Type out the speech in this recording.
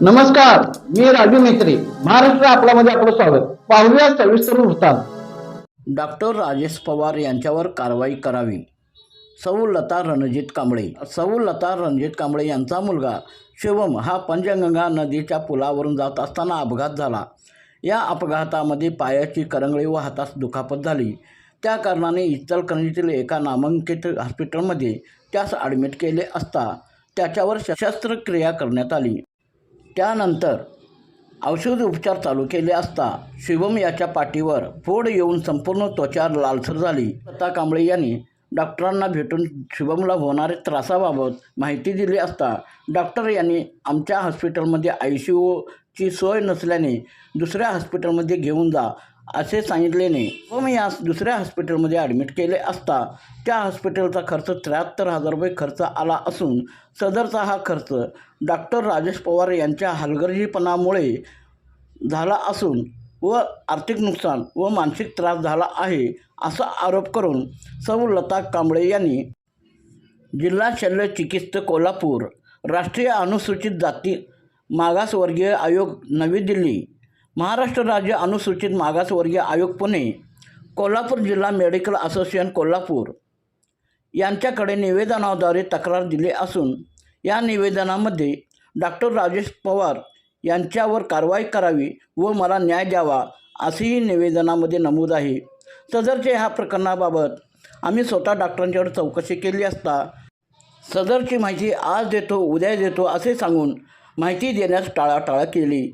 नमस्कार मी राजू मेत्री. महाराष्ट्र आपल्यामध्ये आपलं स्वागत. पाहूया सविस्तर वृत्तांत. डॉक्टर राजेश पवार यांच्यावर कारवाई करावी. सौ लता रणजित कांबळे. सौ लता रणजित कांबळे यांचा मुलगा शिवम हा पंचगंगा नदीच्या पुलावरून जात असताना अपघात झाला. या अपघातामध्ये पायाची करंगळी व हातास दुखापत झाली. त्या कारणाने इचलकरणीतील एका नामांकित हॉस्पिटलमध्ये त्यास ॲडमिट केले असता त्याच्यावर शस्त्रक्रिया करण्यात आली. त्यानंतर औषध उपचार चालू केले असता शिवम याच्या पाठीवर फोड येऊन संपूर्ण त्वचा लालसर झाली. लता कांबळे यांनी डॉक्टरांना भेटून शिवमला होणाऱ्या त्रासाबाबत माहिती दिली असता डॉक्टर यांनी आमच्या हॉस्पिटलमध्ये आय सी यूची सोय नसल्याने दुसऱ्या हॉस्पिटलमध्ये घेऊन जा असे सांगितल्याने मी या दुसऱ्या हॉस्पिटलमध्ये ॲडमिट केले असता त्या हॉस्पिटलचा खर्च त्र्याहत्तर हजार रुपये खर्च आला असून सदरचा हा खर्च डॉक्टर राजेश पवार यांच्या हलगर्जीपणामुळे झाला असून व आर्थिक नुकसान व मानसिक त्रास झाला आहे असा आरोप करून सौ लता कांबळे यांनी जिल्हा शल्य चिकित्सक कोल्हापूर राष्ट्रीय अनुसूचित जाती मागासवर्गीय आयोग नवी दिल्ली महाराष्ट्र राज्य अनुसूचित मागासवर्गीय आयोग पुणे कोल्हापूर जिल्हा मेडिकल असोसिएशन कोल्हापूर. यांच्याकडे निवेदनाद्वारे तक्रार दिली असून या निवेदनामध्ये डॉक्टर राजेश पवार यांच्यावर कारवाई करावी व मला न्याय द्यावा असेही निवेदनामध्ये नमूद आहे. सदरच्या ह्या प्रकरणाबाबत आम्ही स्वतः डॉक्टरांच्यावर चौकशी केली असता सदरची माहिती आज देतो उद्या देतो असे सांगून माहिती देण्यास टाळाटाळ केली.